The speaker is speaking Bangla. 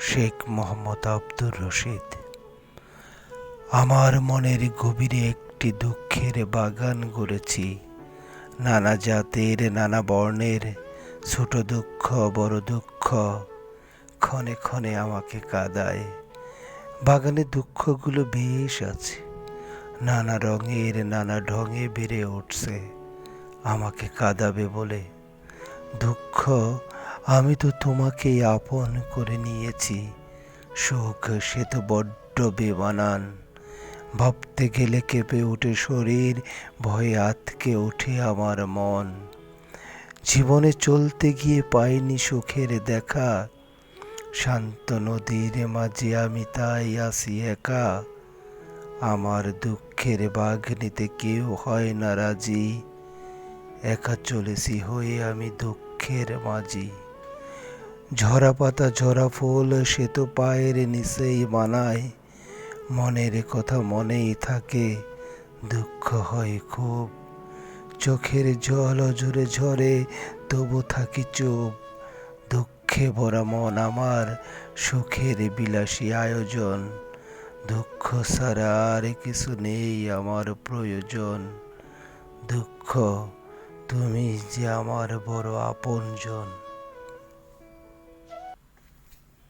শেখ মোহাম্মদ আব্দুর রশিদ। আমার মনের গভীরে একটি দুঃখের বাগান গড়েছি। নানা জাতের, নানা বর্ণের, ছোট দুঃখ, বড় দুঃখ ক্ষণে ক্ষণে আমাকে কাদায়। বাগানে দুঃখগুলো বেশ আছে। নানা রঙের, নানা ঢঙে বেড়ে উঠছে। আমাকে কাঁদাবে বলে দুঃখ আমি তো তোমাকেই আপন করে নিয়েছি। সুখ সে তো বড্ড বেমানান। ভাবতে গেলে কেঁপে ওঠে শরীর, ভয়ে আতকে ওঠে আমার মন। জীবনে চলতে গিয়ে পাইনি সুখের দেখা। শান্ত নদীর মাঝে আমি তাই আসি একা। আমার দুঃখের বাঘ নিতে কেউ হয় না রাজি। একা চলেছি হয়ে আমি দুঃখের মাঝি। ঝরা পাতা, ঝরা ফুল, সে তো পায়ের নিচেই মানায়। মনের কথা মনেই থাকে, দুঃখ হয় খুব। চোখের জল জুড়ে ঝরে, তবু থাকি চুপ। দুঃখে ভরা মন আমার, সুখের বিলাসী আয়োজন। দুঃখ ছাড়া আর কিছু নেই আমার প্রয়োজন। দুঃখ, তুমি যে আমার বড় আপনজন।